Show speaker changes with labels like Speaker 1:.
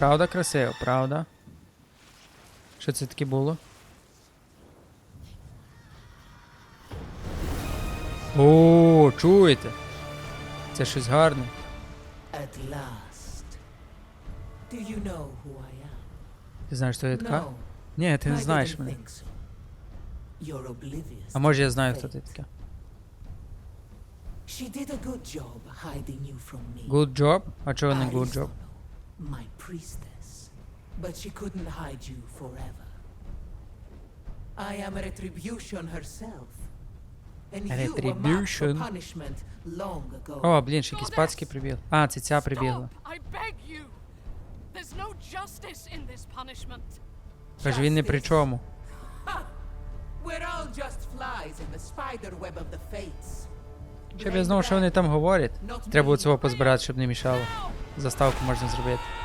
Speaker 1: Правда красиво, правда? Що це таке було? О, чуєте? Це щось гарне.
Speaker 2: At last. Do you know who I am?
Speaker 1: Ти знаєш, хто я така?
Speaker 2: No,
Speaker 1: Ні, ти не
Speaker 2: I
Speaker 1: знаєш
Speaker 2: didn't
Speaker 1: мене.
Speaker 2: think so. You're oblivious.
Speaker 1: А може я знаю, хто ти така.
Speaker 2: She did a good job hiding you from me.
Speaker 1: Good job? А чого не good job?
Speaker 2: My priestess. But she couldn't hide you forever. I am retribution herself. And you were marked for
Speaker 1: Retribution.
Speaker 2: punishment long ago.
Speaker 1: О, блін, ще якийсь пацький прибіг. А, це ця прибігла.
Speaker 3: I beg you. There's no justice in this punishment.
Speaker 1: Каже, він не при чому.
Speaker 2: We're all just flies in the spider web of the fates.
Speaker 1: Щоб я знав, що вони там говорять. Треба було цього позбирати, щоб не мішало.
Speaker 3: Já
Speaker 1: com mais um sorvete.